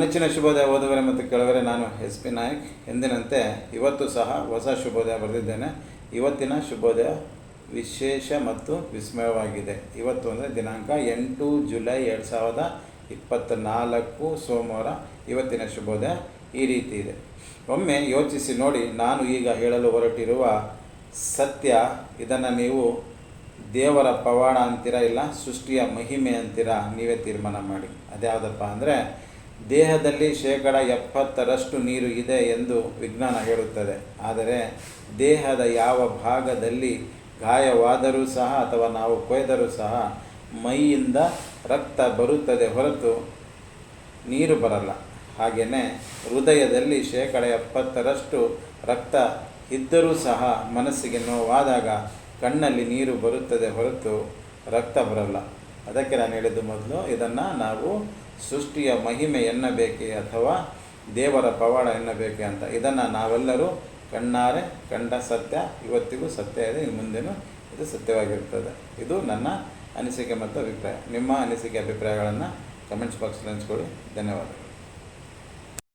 ನೆಚ್ಚಿನ ಶುಭೋದಯ ಓದುವರೆ ಮತ್ತು ಕೇಳುವರೆ ನಾನು ಎಸ್ ಪಿ ನಾಯಕ್. ಎಂದಿನಂತೆ ಇವತ್ತು ಸಹ ಹೊಸ ಶುಭೋದಯ ಬರೆದಿದ್ದೇನೆ. ಇವತ್ತಿನ ಶುಭೋದಯ ವಿಶೇಷ ಮತ್ತು ವಿಸ್ಮಯವಾಗಿದೆ. ಇವತ್ತು ಅಂದರೆ ದಿನಾಂಕ ಎಂಟು ಜುಲೈ ಎರಡು ಸಾವಿರದ ಇಪ್ಪತ್ತ ನಾಲ್ಕು ಸೋಮವಾರ ಇವತ್ತಿನ ಶುಭೋದಯ ಈ ರೀತಿ ಇದೆ. ಒಮ್ಮೆ ಯೋಚಿಸಿ ನೋಡಿ, ನಾನು ಈಗ ಹೇಳಲು ಹೊರಟಿರುವ ಸತ್ಯ, ಇದನ್ನು ನೀವು ದೇವರ ಪವಾಡ ಅಂತೀರ ಇಲ್ಲ ಸೃಷ್ಟಿಯ ಮಹಿಮೆ ಅಂತೀರ ನೀವೇ ತೀರ್ಮಾನ ಮಾಡಿ. ಅದ್ಯಾವುದಪ್ಪ ಅಂದರೆ ದೇಹದಲ್ಲಿ ಶೇಕಡ ಎಪ್ಪತ್ತರಷ್ಟು ನೀರು ಇದೆ ಎಂದು ವಿಜ್ಞಾನ ಹೇಳುತ್ತದೆ. ಆದರೆ ದೇಹದ ಯಾವ ಭಾಗದಲ್ಲಿ ಗಾಯವಾದರೂ ಸಹ ಅಥವಾ ನಾವು ಕೊಯ್ದರೂ ಸಹ ಮೈಯಿಂದ ರಕ್ತ ಬರುತ್ತದೆ ಹೊರತು ನೀರು ಬರಲ್ಲ. ಹಾಗೆಯೇ ಹೃದಯದಲ್ಲಿ ಶೇಕಡ ಎಪ್ಪತ್ತರಷ್ಟು ರಕ್ತ ಇದ್ದರೂ ಸಹ ಮನಸ್ಸಿಗೆ ನೋವಾದಾಗ ಕಣ್ಣಲ್ಲಿ ನೀರು ಬರುತ್ತದೆ ಹೊರತು ರಕ್ತ ಬರಲ್ಲ. ಅದಕ್ಕೆ ನಾನು ಹೇಳಿದ್ದು ಮೊದಲು, ಇದನ್ನು ನಾವು ಸೃಷ್ಟಿಯ ಮಹಿಮೆ ಎನ್ನಬೇಕೆ ಅಥವಾ ದೇವರ ಪವಾಡ ಎನ್ನಬೇಕೆ ಅಂತ. ಇದನ್ನು ನಾವೆಲ್ಲರೂ ಕಣ್ಣಾರೆ ಕಂಡ ಸತ್ಯ, ಇವತ್ತಿಗೂ ಸತ್ಯ ಇದೆ, ಇನ್ನು ಮುಂದೆನೂ ಇದು ಸತ್ಯವಾಗಿರ್ತದೆ. ಇದು ನನ್ನ ಅನಿಸಿಕೆ ಮತ್ತು ಅಭಿಪ್ರಾಯ. ನಿಮ್ಮ ಅನಿಸಿಕೆ, ಅಭಿಪ್ರಾಯಗಳನ್ನು ಕಮೆಂಟ್ಸ್ ಬಾಕ್ಸಲ್ಲಿ ಹಂಚ್ಕೊಳ್ಳಿ. ಧನ್ಯವಾದ